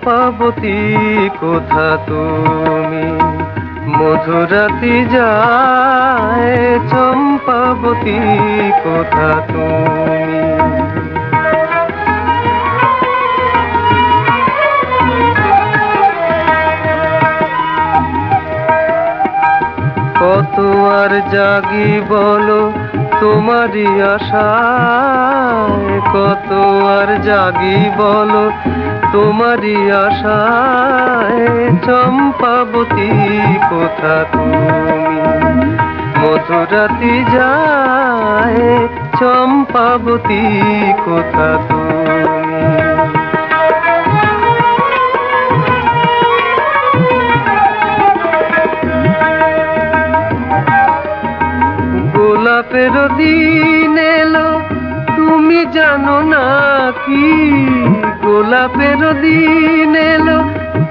চম্পাবতী কোথা তুমি? মধুরাতি যায়, চম্পাবতী, কোথা তুমি? কত আর জাগি বলো তোমারই আশায়, কত আর জাগি বলো তোমারই আশায় চম্পাবতী, কোথা তুমি? মধুরাতি যায়, চম্পাবতী, কোথা তুমি? গোলাপের দিন এলো, তুমি জানো না কি? গোলাপের দিন এলো,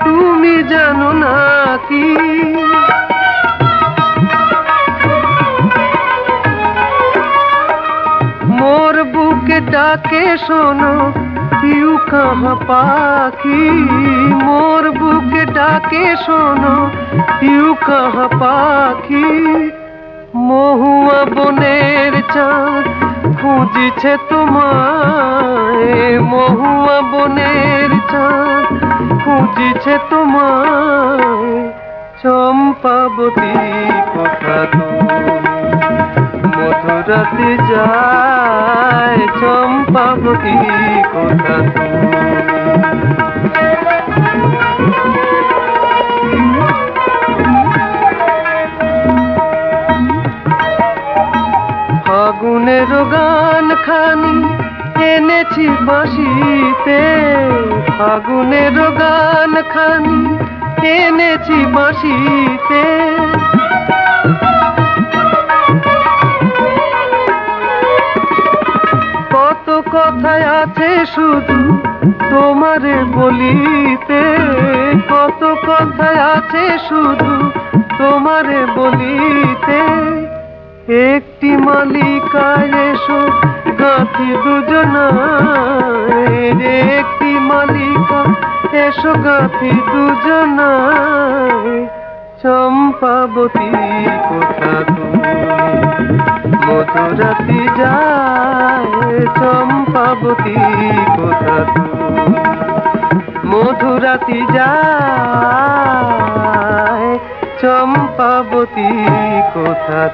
তুমি জানো না কি। মোর বুকে ডাকে শোনো ইউ কাহা পাখি। মোর বুকে ডাকে শোনো ইউ কাহা পাখি। মহুয়া বনের চাঁদ খুঁজিছে তোমায় মহুয়া বনের চাঁদ। খুঁজিছে তোমায় চম্পাবতী কথা মধুরাতে যায় চম্পাবতী কোথা ফাগুনের গান খানি এনেছি বাঁশিতে। ফাগুনের গান খানি এনেছি বাঁশিতে। কত কথায় আছে শুধু তোমারে বলিতে। কত কথায় আছে শুধু তোমারে বলিতে। একটি মালিকায় এসো, গাঁথি দুজনায়। একটি মালিকা, এসো গাঁথি দুজনায়। চম্পাবতী কোথা মধুরাতি যায়, চম্পাবতী কোথা মধুরাতি যায়, চম্পাবতী কোথা